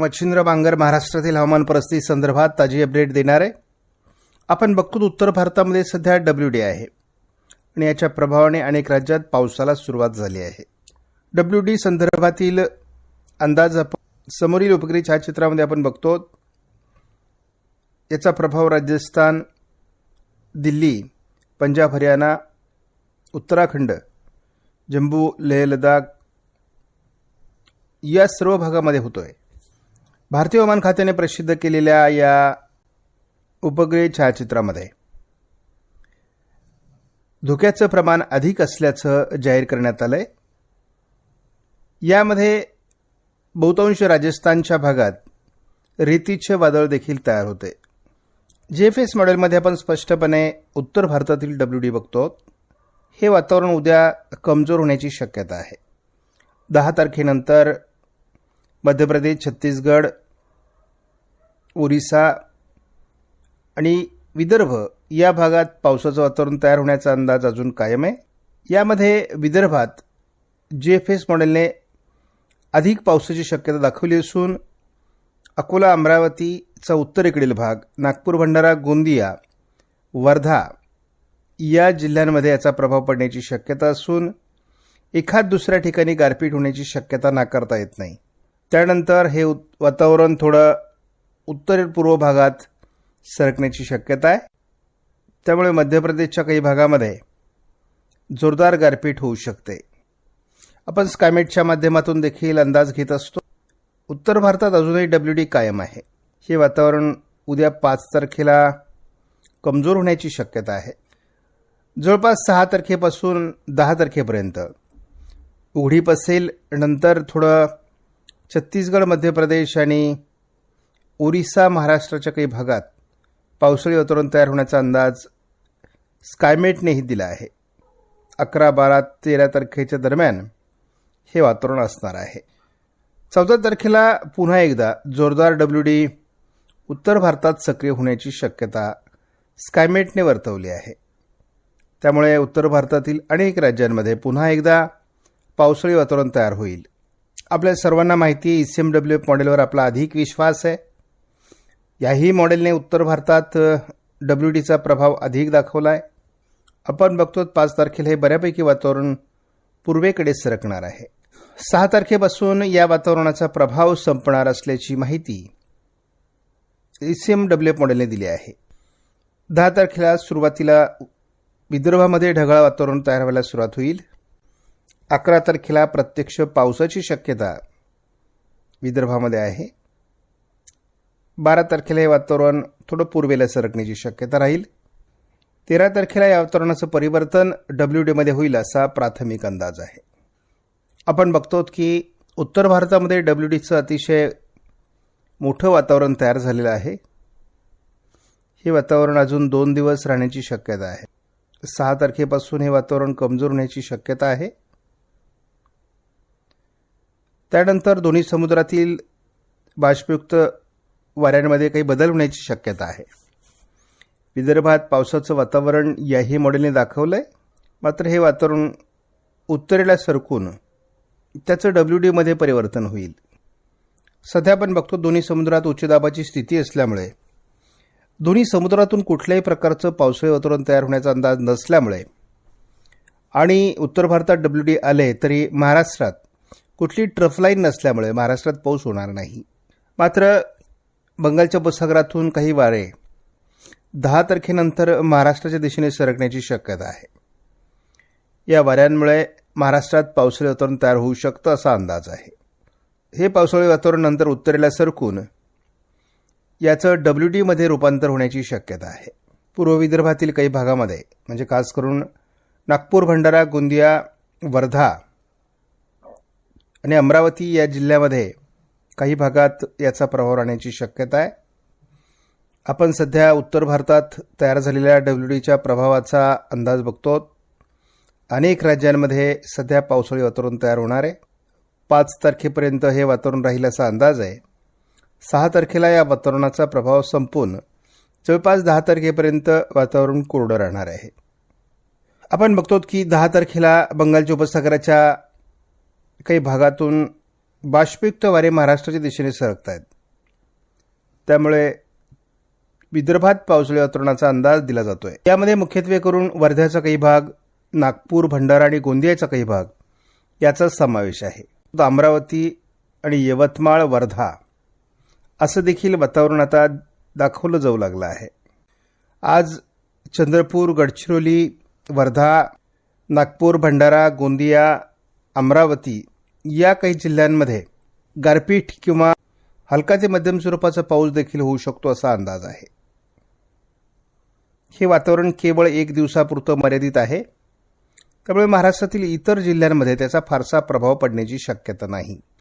मच्छिंद्र बांगर महाराष्ट्रातील हवामान परिस्थिती संदर्भात ताजी अपडेट देणार. आहे आपण बघतो उत्तर भारतामध्ये सध्या डब्ल्यू डी आहे. आणि याच्या प्रभावाने अनेक राज्यात पावसाला सुरुवात झाली आहे. डब्ल्यू डी संदर्भातील अंदाज आपण समोरील उपग्रही छायाचित्रामध्ये आपण बघतो. याचा प्रभाव राजस्थान दिल्ली पंजाब हरियाणा उत्तराखंड जम्मू लेह लडाख या सर्व भागामध्ये होतोय. भारतीय हवामान खात्याने प्रसिद्ध केलेल्या या उपग्रह छायाचित्रामध्ये धोक्याचं प्रमाण अधिक असल्याचं जाहीर करण्यात आलंय. यामध्ये बहुतांश राजस्थानच्या भागात रेतीचे वादळ देखील तयार होते. जे एफ एस मॉडेलमध्ये आपण स्पष्टपणे उत्तर भारतातील डब्ल्यू डी बघतो. हे वातावरण उद्या कमजोर होण्याची शक्यता आहे. दहा तारखेनंतर मध्य प्रदेश छत्तीसगड ओरिसा आणि विदर्भ या भागात पावसाचं वातावरण तयार होण्याचा अंदाज अजून कायम आहे. यामध्ये विदर्भात जे एफ एस मॉडेलने अधिक पावसाची शक्यता दाखवली असून अकोला अमरावतीचा उत्तरेकडील भाग नागपूर भंडारा गोंदिया वर्धा या जिल्ह्यांमध्ये याचा प्रभाव पडण्याची शक्यता असून एखाद दुसऱ्या ठिकाणी गारपीट होण्याची शक्यता नाकारता येत नाही. त्यानंतर हे उत- वातावरण थोडं उत्तर पूर्व भागात सरकण्याची शक्यता आहे. त्यामुळे मध्य प्रदेशच्या काही भागामध्ये जोरदार गारपीट होऊ शकते. आपण स्कायमेटच्या माध्यमातून देखील अंदाज घेत असतो. उत्तर भारतात अजूनही डब्ल्यू डी कायम आहे. हे वातावरण उद्या पाच तारखेला कमजोर होण्याची शक्यता आहे. जवळपास सहा तारखेपासून दहा तारखेपर्यंत उघडीप असेल. नंतर थोडं छत्तीसगड मध्य प्रदेश आणि ओरिसा महाराष्ट्राच्या काही भागात पावसाळी वातावरण तयार होण्याचा अंदाज स्कायमेटनेही दिला आहे. अकरा बारा तेरा तारखेच्या दरम्यान हे वातावरण असणार आहे. चौदा तारखेला पुन्हा एकदा जोरदार डब्ल्यू डी उत्तर भारतात सक्रिय होण्याची शक्यता स्कायमेटने वर्तवली आहे. त्यामुळे उत्तर भारतातील अनेक राज्यांमध्ये पुन्हा एकदा पावसाळी वातावरण तयार होईल. आपल्या सर्वांना माहिती आहे ई सी एम डब्ल्यू मॉडेलवर आपला अधिक विश्वास आहे. याही मॉडेलने उत्तर भारतात डब्ल्यू डीचा प्रभाव अधिक दाखवला आहे आपण बघतो पाच तारखेला हे बऱ्यापैकी वातावरण पूर्वेकडे सरकणार आहे. सहा तारखेपासून या वातावरणाचा प्रभाव संपणार असल्याची माहिती ई सी एम डब्ल्यू मॉडेलने दिली आहे. दहा तारखेला सुरुवातीला विदर्भामध्ये ढगाळ वातावरण तयार व्हायला सुरुवात होईल. अकरा तारखेला प्रत्यक्ष पावसाची शक्यता विदर्भामध्ये आहे. बारा तारखेला हे वातावरण थोडं पूर्वेला सरकण्याची शक्यता राहील. तेरा तारखेला या वातावरणाचं परिवर्तन डब्ल्यू डीमध्ये होईल असा प्राथमिक अंदाज आहे. आपण बघतो की उत्तर भारतामध्ये डब्ल्यू डीचं अतिशय मोठं वातावरण तयार झालेलं आहे. हे वातावरण अजून दोन दिवस राहण्याची शक्यता आहे. सहा तारखेपासून हे वातावरण कमजोर होण्याची शक्यता आहे. त्यानंतर दोन्ही समुद्रातील बाष्पयुक्त वाऱ्यांमध्ये काही बदल होण्याची शक्यता आहे. विदर्भात पावसाचं वातावरण याही मॉडेलने दाखवलं आहे मात्र हे वातावरण उत्तरेला सरकून त्याचं डब्ल्यू डीमध्ये परिवर्तन होईल. सध्या आपण बघतो दोन्ही समुद्रात उच्च दाबाची स्थिती असल्यामुळे दोन्ही समुद्रातून कुठल्याही प्रकारचं पावसाळी वातावरण तयार होण्याचा अंदाज नसल्यामुळे आणि उत्तर भारतात डब्ल्यू डी आले तरी महाराष्ट्रात कुठली ट्रफलाईन नसल्यामुळे महाराष्ट्रात पाऊस होणार नाही. मात्र बंगालच्या उपसागरातून काही वारे दहा तारखेनंतर महाराष्ट्राच्या दिशेने सरकण्याची शक्यता आहे. या वाऱ्यांमुळे महाराष्ट्रात पावसाळी वातावरण तयार होऊ शकतं असा अंदाज आहे. हे पावसाळी वातावरण नंतर उत्तरेला सरकून याचं डब्ल्यू डीमध्ये रूपांतर होण्याची शक्यता आहे. पूर्व विदर्भातील काही भागामध्ये म्हणजे खास करून नागपूर भंडारा गोंदिया वर्धा आणि अमरावती या जिल्ह्यामध्ये काही भागात याचा प्रभाव राहण्याची शक्यता आहे. आपण सध्या उत्तर भारतात तयार झालेल्या डब्ल्यू डीच्या प्रभावाचा अंदाज बघतो. अनेक राज्यांमध्ये सध्या पावसाळी वातावरण तयार होणार आहे. पाच तारखेपर्यंत हे वातावरण राहील असा अंदाज आहे. सहा तारखेला या वातावरणाचा प्रभाव संपून जवळपास दहा तारखेपर्यंत वातावरण कोरडं राहणार आहे. आपण बघतो की दहा तारखेला बंगालच्या उपसागराच्या काही भागातून बाष्पयुक्त वारे महाराष्ट्राच्या दिशेने सरकत आहेत त्यामुळे विदर्भात पावसाळी वातावरणाचा अंदाज दिला जातोय. यामध्ये मुख्यत्वे करून वर्ध्याचा काही भाग नागपूर भंडारा आणि गोंदियाचा काही भाग याचा समावेश आहे. तो अमरावती आणि यवतमाळ वर्धा असं देखील वातावरण आता दाखवलं जाऊ लागलं आहे. आज चंद्रपूर गडचिरोली वर्धा नागपूर भंडारा गोंदिया अमरावती या काही जिल्ह्यांमध्ये गारपीट किंवा हलका ते मध्यम स्वरूपाचा पाऊस देखील होऊ शकतो असा अंदाज आहे. हे वातावरण केवळ एक दिवसापुरतं मर्यादित आहे. त्यामुळे महाराष्ट्रातील इतर जिल्ह्यांमध्ये त्याचा फारसा प्रभाव पडण्याची शक्यता नाही.